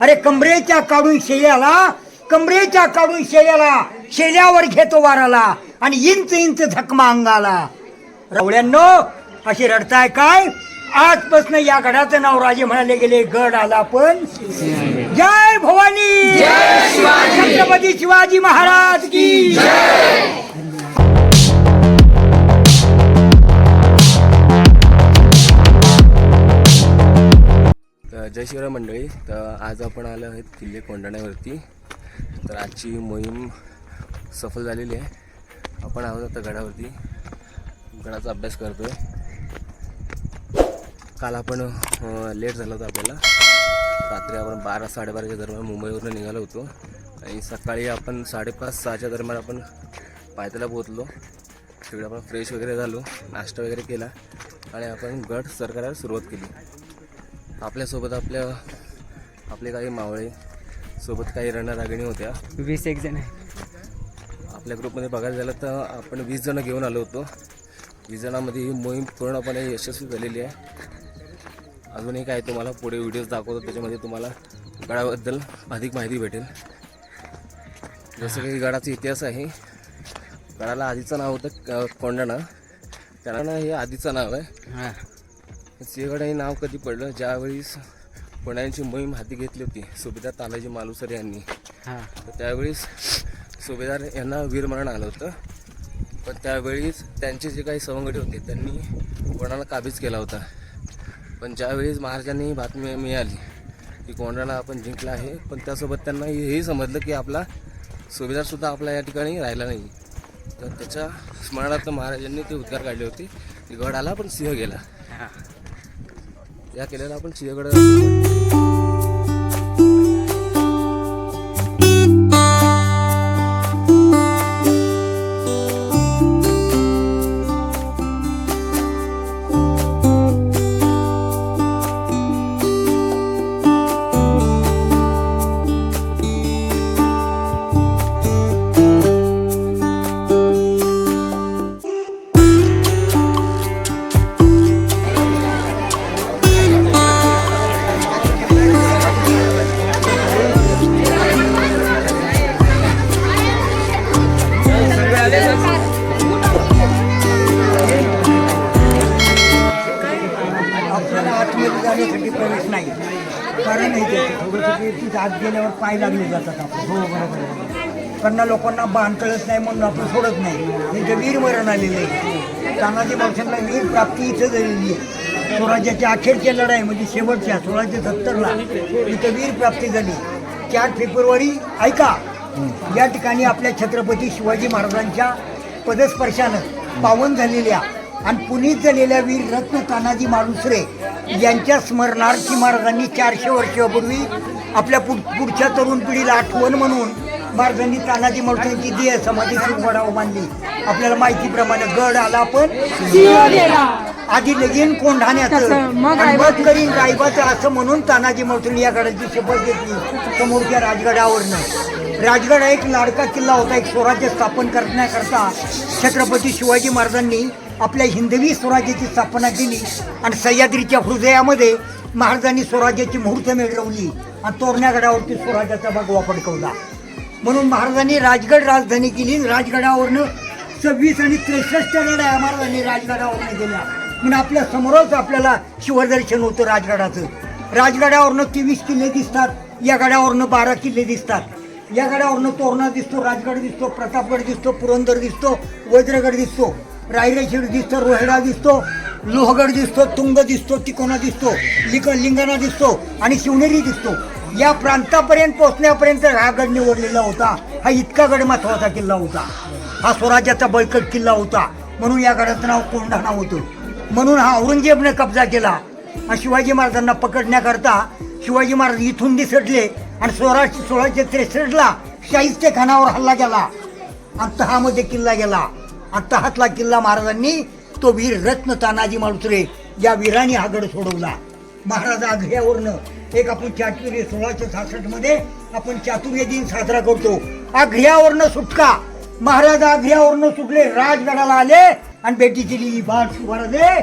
अरे कमरेच्या काढून शेल्याला कमरेच्या काढून शेल्याला शेल्यावर घेतो वाराला आणि इंच इंच झकमा अंगाला. रवळ्यांनो अशी रडताय काय? आजपासून या गडाचं नाव राजे म्हणाले गेले गड आला पण जय भवानी. छत्रपती शिवाजी महाराज की जय शिवराय मंडळी. तर आज आपण आलो आहेत किल्ले कोंडाण्यावरती तर आजची मोहीम सफल झालेली आहे. आपण आहोत आता गडावरती. गडाचा अभ्यास करतो आहे काल आपण लेट झालं होतं आपल्याला. रात्री आपण बारा साडेबाराच्या दरम्यान मुंबईवरून निघालो होतो. आणि सकाळी आपण साडेपाच सहाच्या दरम्यान आपण पायथ्याला पोहोचलो. तिकडे आपण फ्रेश वगैरे झालो. नाश्ता वगैरे केला. आणि आपण गड सरकारला सुरुवात केली. आपल्यासोबत आपल्या आपले काही मावळे सोबत काही रणरागिणी होत्या. वीस एक जण आहे आपल्या ग्रुपमध्ये बघायला झालं तर आपण वीस जणं घेऊन आलो होतो. वीस जणांमध्ये ही मोहीम पूर्णपणे यशस्वी झालेली आहे. अजूनही काय तुम्हाला पुढे व्हिडिओज दाखवतो त्याच्यामध्ये तुम्हाला गडाबद्दल अधिक माहिती भेटेल. जसं काही गडाचा इतिहास आहे गडाला आधीचं नाव होतं क- कोंढाणा. त्याला हे आधीचं नाव आहे. सिंहगड हे नाव कधी पडलं ज्यावेळेस पुण्याची मोहीम हाती घेतली होती सुभेदार तानाजी मालुसरे यांनी. हां. तर त्यावेळेस सुभेदार यांना वीरमरण आलं होतं. पण त्यावेळेस त्यांचे जे काही सवंगडी होते त्यांनी कोणाला काबीज केला होता. पण ज्यावेळेस महाराजांनी बातमी मिळाली की कोंढाणा आपण जिंकला आहे पण त्यासोबत त्यांना हेही समजलं की आपला सुभेदारसुद्धा आपला या ठिकाणी राहिला नाही. तर त्याच्या स्मरणार्थ महाराजांनी ते उद्गार काढले होते की गड आला पण सिंह गेला. या केलेला आपण सिंहगड कारण नाही ते. थोडंसं आत गेल्यावर पाय लागले जातात आपण हो बरोबर त्यांना लोकांना बाण नाही म्हणून आपण सोडत नाही. इथे वीरमरण आलेलं आहे. तानाजी मावशांना वीर प्राप्ती इथं झालेली आहे. स्वराज्याच्या अखेरच्या लढाई म्हणजे शेवटच्या सोळाशे सत्तरला इथं वीर प्राप्ती झाली. चार फेब्रुवारी ऐका या ठिकाणी आपल्या छत्रपती शिवाजी महाराजांच्या पदस्पर्शानं पावन झालेल्या आणि पुनीत झालेल्या वीर रत्न तानाजी मारुसरे यांच्या स्मरणार्थी महाराजांनी चारशे वर्षापूर्वी आपल्या पुढ पुढच्या तरुण पिढीला आठवण म्हणून महाराजांनी तानाजी मालुसरेंची देह समाधी वडाव बांधली आपल्याला माहितीप्रमाणे गड आला पण आधी लगीन कोंढाण्याचं मग करीन रायबाचं असं म्हणून तानाजी मालुसरे या गडाची शपथ घेतली. समोरच्या राजगडावरनं. राजगड हा एक लाडका किल्ला होता एक स्वराज्य स्थापन करण्याकरता छत्रपती शिवाजी महाराजांनी आपल्या हिंदवी स्वराज्याची स्थापना केली आणि सह्याद्रीच्या हृदयामध्ये महाराजांनी स्वराज्याची मुहूर्त मिळवली आणि तोरण्यागडावरती स्वराज्याचा भगवा फडकवला. म्हणून महाराजांनी राजगड राजधानी केली आणि राजगडावरनं सव्वीस आणि त्रेसष्ट लढाया महाराजांनी राजगडावरनं केल्या म्हणून आपल्या समोरच आपल्याला शिवदर्शन होतं राजगडाचं. राजगडावरनं तेवीस किल्ले दिसतात या गडावरनं बारा किल्ले दिसतात. या गडावरनं तोरणा दिसतो राजगड दिसतो प्रतापगड दिसतो पुरंदर दिसतो वज्रगड दिसतो. रायरेशीर दिसतो रोहेडा दिसतो लोहगड दिसतो तुंग दिसतो तिकोना दिसतो लिक लिंगाणा दिसतो आणि शिवनेरी दिसतो. या प्रांतापर्यंत पोहोचण्यापर्यंत हा गड निवडलेला होता. हा इतका गड महत्त्वाचा किल्ला होता. हा स्वराज्याचा बळकट किल्ला होता. म्हणून या गडाचं नाव कोंढाणा होतं. म्हणून हा औरंगजेबने कब्जा केला. आणि शिवाजी महाराजांना पकडण्याकरता शिवाजी महाराज इथून दिसटले आणि सोळाशे सोळाशे त्रेसष्टला शाहिस्ते खानावर हल्ला केला. आणि तहामध्ये किल्ला गेला. आत्ता हातला किल्ला महाराजांनी तो वीर रत्न तानाजी मालुसरे या वीराने हा गड सोडवला. महाराज आघ्र्यावरनं एक आपण चातुर्य सोळाशे सहासष्टमध्ये आपण चातुर्य दिन साजरा करतो. आघ्र्यावरनं सुटका. महाराज आघ्र्यावरनं सुटले. राजगडाला आले आणि बेटी दिली. बाळ शिवाराजे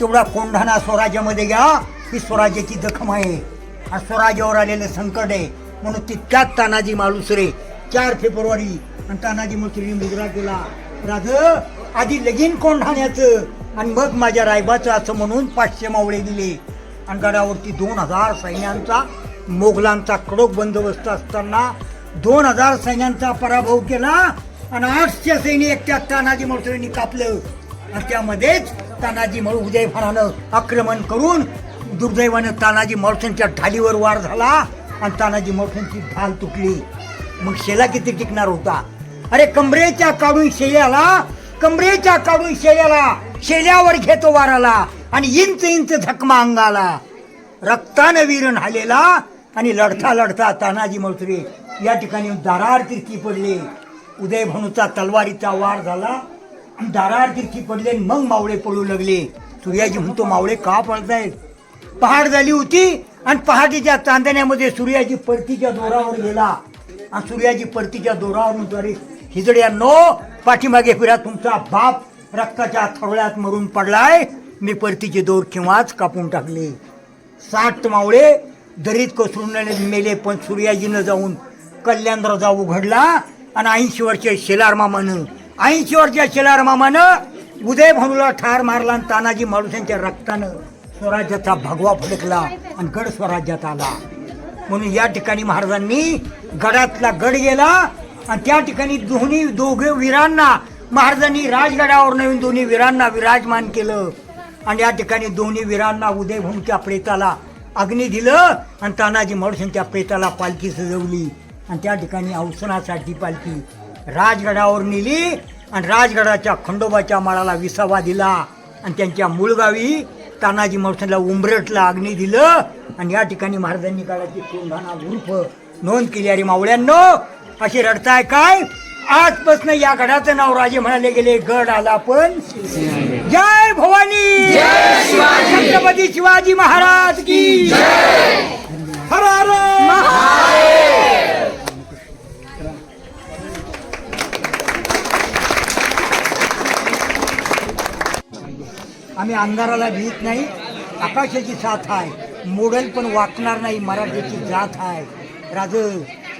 तेवढा कोंढाणा स्वराज्यामध्ये घ्या. ही स्वराज्याची जखम आहे. हा स्वराज्यावर आलेलं संकट आहे. म्हणून तितक्यात तानाजी मालुसरे चार फेब्रुवारी आणि तानाजी मालुसरेने मुजरा केला. राज आधी लगीन कोंढाण्याचं आणि मग माझ्या रायबाचं असं म्हणून पाचशे मावळे दिले. आणि गडावरती दोन हजार सैन्यांचा मोगलांचा कडक बंदोबस्त असताना दोन हजार सैन्यांचा पराभव केला आणि आठशे सैनिक एकट्या तानाजी मालुसरेंनी कापलं. आणि त्यामध्येच तानाजी मळ उदयफानानं आक्रमण करून दुर्दैवानं तानाजी मावसांच्या ढालीवर वार झाला आणि तानाजी मावसांची ढाल तुटली. मग शेला किती टिकणार होता. अरे कमरेच्या काढून शेल्याला कमरेच्या काढून शेल्याला शेल्यावर घेतो वाराला आणि इंच इंच झकमा अंगाला. रक्तानं वीरण हालेला आणि लढता लढता तानाजी मळसुरे या ठिकाणी दारार तिरकी पडले. उदय भनूचा तलवारीचा वार झाला दारार तिरकी पडले आणि मग मावळे पडू लागले. सूर्याजी म्हणतो मावळे का पडतायत पहाड झाली होती आणि पहाटेच्या चांदण्यामध्ये सूर्याजी परतीच्या दोरावर गेला. आणि सूर्याजी परतीच्या दोरावर म्हणतो अरे हिजड्यांनो पाठीमागे फिरा तुमचा बाप रक्ताच्या थवळ्यात मरून पडलाय. मी परतीचे दोर केव्हाच कापून टाकले. साठ मावळे दरीत कोसळून मेले पण सूर्याजीनं जाऊन कल्याण जाऊ उघडला आणि ऐंशी वर्षीय शेलार मामानं ऐंशी वर्षीय शेलार मामानं उदय भानूला ठार मारला आणि तानाजी माणूसांच्या रक्तानं स्वराज्याचा भगवा फडकला आणि गड स्वराज्यात आला. म्हणून या ठिकाणी महाराजांनी गडातला गड गेला आणि त्या ठिकाणी दोन्ही दोघे वीरांना महाराजांनी राजगडावर नवीन दोन्ही वीरांना विराजमान केलं. आणि या ठिकाणी दोन्ही वीरांना उदय त्या प्रेताला अग्नी दिलं आणि तानाजी मडसून त्या प्रेताला पालखी सजवली. आणि त्या ठिकाणी औसनासाठी पालखी राजगडावर नेली आणि राजगडाच्या खंडोबाच्या माळाला विसावा दिला. आणि त्यांच्या मूळगावी तानाजी माणसाला उंबरटला अग्नी दिलं. आणि या ठिकाणी महाराजांनी काळाची कोंढाणा उर्फ नोंद केली. अरे मावळ्यांनो अशी रडताय काय? आजपासून या गडाचं नाव राजे म्हणाले गेले गड आला पण जय भवानी! छत्रपती शिवाजी महाराज की हर हर! आम्ही अंधाराला भीत नाही आकाशाची साथ आहे मोडल पण वाकणार नाही मराठीची जात आहे. राज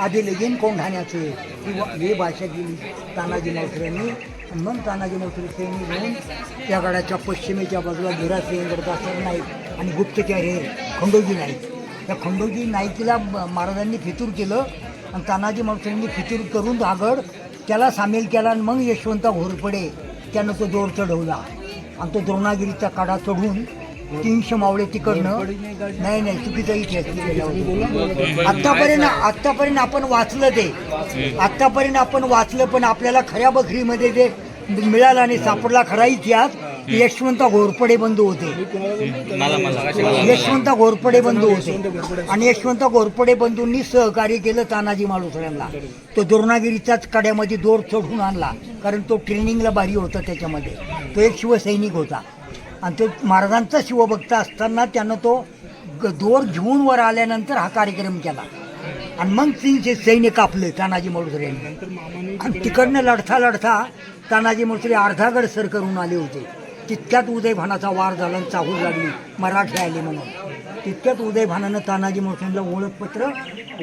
आधी लगीन कोंढाण्याचं ही वा- ही भाषा दिली तानाजी मावसऱ्यांनी आणि मग तानाजी मावसरे म्हणून घेऊन त्या गडाच्या पश्चिमेच्या बाजूला धुराचे गडदासर नाईक आणि गुप्तचर हे खंडोजी नाईक. त्या खंडोजी नाईकीला महाराजांनी फितूर केलं आणि तानाजी मावसऱ्यांनी फितूर करून हा गड त्याला सामील केला आणि मग यशवंता घोरपडे त्यानं तो जोर चढवला आणि तो द्रोणागिरीचा काढा चढून तीनशे मावळे तिकडनं. नाही नाही चुकीचा इतिहास आत्तापर्यंत आत्तापर्यंत आपण वाचलं ते. आत्तापर्यंत आपण वाचलं पण आपल्याला खऱ्या बखरीमध्ये ते मिळाला आणि सापडला खरा इतिहास. यशवंत घोरपडे बंधू होते. यशवंत घोरपडे बंधू होते. आणि यशवंत घोरपडे बंधूंनी सहकार्य केलं तानाजी मालुसऱ्यांना तो दुर्णागिरीच्याच कड्यामध्ये दोर चढून आणला कारण तो ट्रेनिंगला भारी होता त्याच्यामध्ये. तो एक शिवसैनिक होता. आणि ते महाराजांचा शिवभक्त असताना त्यानं तो ग- दोर घेऊन वर आल्यानंतर हा कार्यक्रम केला. आणि मग तीनशे सैन्य कापले तानाजी मालुसरे यांनी. आणि तिकडनं लढता लढता तानाजी मालुसरे अर्धागड सर करून आले होते. तितक्यात उदयभानाचा वार झाला आणि चाहूल लागली. मराठी आले म्हणून. तितक्यात उदयभानानं तानाजी मालुसरेंना ओळखपत्र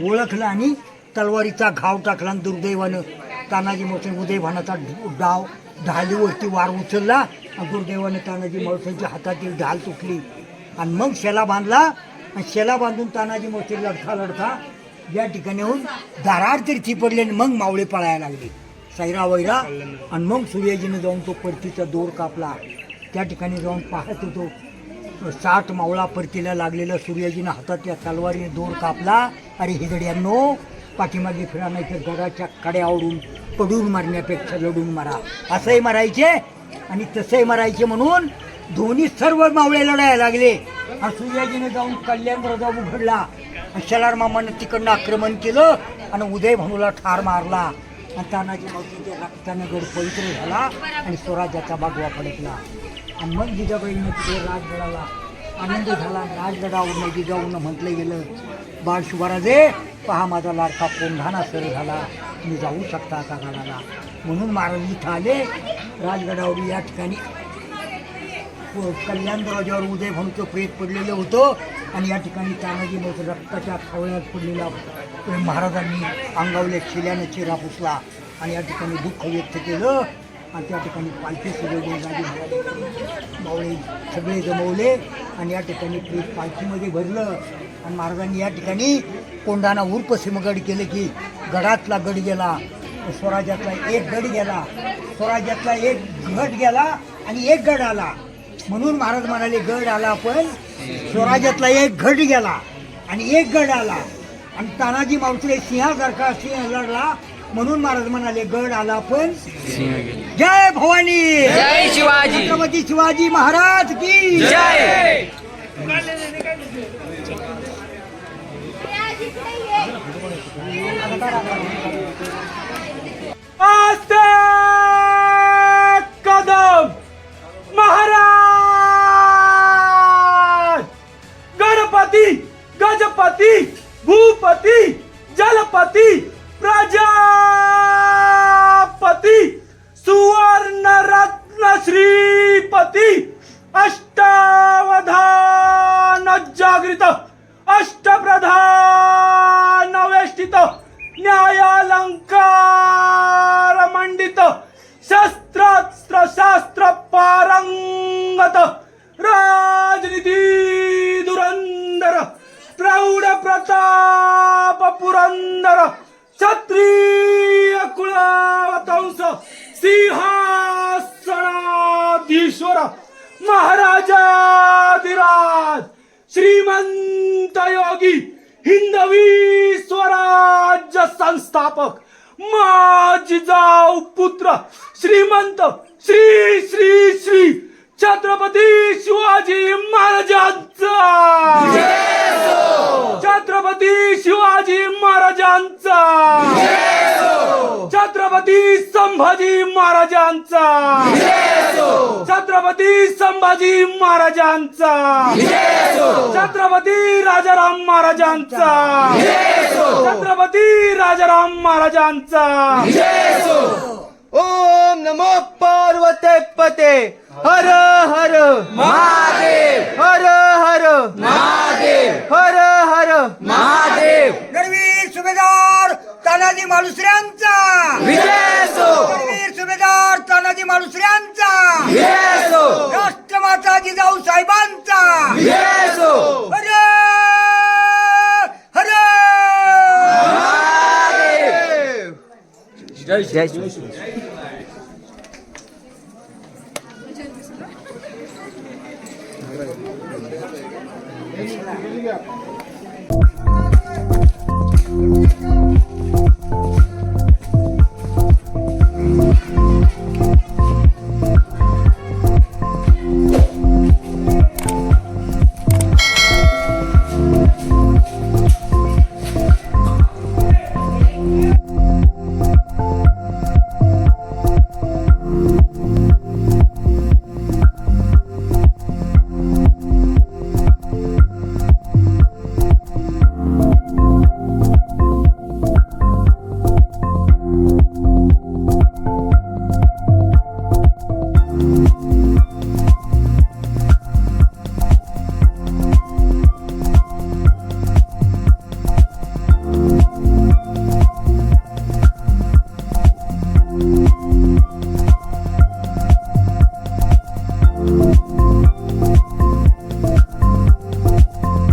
ओळखलं आणि तलवारीचा घाव टाकला आणि दुर्दैवानं तानाजी मालुसरे उदयभानाचा डाव ढालीवरती वार उचलला आणि तानाजी मालुसरेंच्या हातातील ढाल तुटली आणि मग शेला बांधला आणि शेला बांधून तानाजी मावशी लढता लढता या ठिकाणी होऊन दारार तीर्थी पडले आणि मग मावळे पळायला लागले. सैरा वैरा. आणि मग सूर्याजीने जाऊन तो परतीचा दोर कापला. त्या ठिकाणी जाऊन पाहत होतो साठ मावळा परतीला लागलेला सूर्याजीनं हातात या तलवारीने दोर कापला. अरे हिदड्यांनो पाठीमागे फिरा नाही तर घराच्या कड्या आवडून पडून मारण्यापेक्षा लढून मारा. असंही मारायचे आणि तसंही मारायचे म्हणून दोन्ही सर्व मावळे लढायला लागले. आणि सूर्याजीने जाऊन कल्याण रजा उघडला. आणि शलार मामानं तिकडनं आक्रमण केलं आणि उदय भानूला ठार मारला. आणि तानाजी मावशीच्या रक्तानं गड पवित्र झाला आणि स्वराज्याचा बागवा फडकला. आणि मग जिजाबाईंना तिकडे राजगडाला आनंद झाला राजगडावरनं जिजाऊनं म्हटलं गेलं बाळ शिवराजे पहा माझा लाडका कोंढाणा सर झाला. तुम्ही जाऊ शकता आता गडाला म्हणून महाराज इथं आले. राजगडावर या ठिकाणी. हो, कल्याण दरवाज्यावर उदय भमचं प्रेत पडलेलं होतं आणि या ठिकाणी तानाजी मोठ रक्ताच्या खवळ्यात पडलेला महाराजांनी अंगावल्या शिल्याने चेहरा पुसला आणि या ठिकाणी दुःख व्यक्त केलं आणि त्या ठिकाणी पालखी सजवली. गाडी मावळे सगळे जमवले आणि या ठिकाणी प्रेत पालखीमध्ये भरलं. आणि महाराजांनी या ठिकाणी कोंडाणा उर्फ सिमगड केले की गडातला गड गेला स्वराज्यातला एक गड गेला स्वराज्यातला एक गट गेला आणि एक गड आला. म्हणून महाराज म्हणाले गड आला पण स्वराज्यातला एक घट गेला आणि एक गड आला. आणि तानाजी मावसले सिंहासारखा सिंह लढला. म्हणून महाराज म्हणाले गड आला पण जय भवानी! जय शिवाजी! छत्रपती शिवाजी महाराज की जय! Até! शस्त्रास्त्र शास्त्र पारंगत राजनीती धुरंधर प्रौढ प्रताप पुरंदर क्षत्रिय कुळावतंस सिंहासनाधीश्वर महाराजाधिराज श्रीमंत योगी हिंदवी स्वराज्य संस्थापक माझी जाऊ पुत्र श्रीमंत श्री श्री श्री छत्रपती शिवाजी महाराजांचा! छत्रपती शिवाजी महाराजांचा! छत्रपती संभाजी महाराजांचा! छत्रपती संभाजी महाराजांचा! छत्रपती राजाराम महाराजांचा! छत्रपती राजाराम महाराजांचा! ओम नमो पार्वते पते। हर हर। महादेव। हर हर। महादेव। हर हर। महादेव। गणवीर सुभेदार तानाजी मालुसऱ्यांचा। विजय असो गणवीर सुभेदार तानाजी मालुसऱ्यांचा। विजय असो राष्ट्रमाता जिजाऊ साहेबांचा। विजय असो हर हर। महादेव। जय जय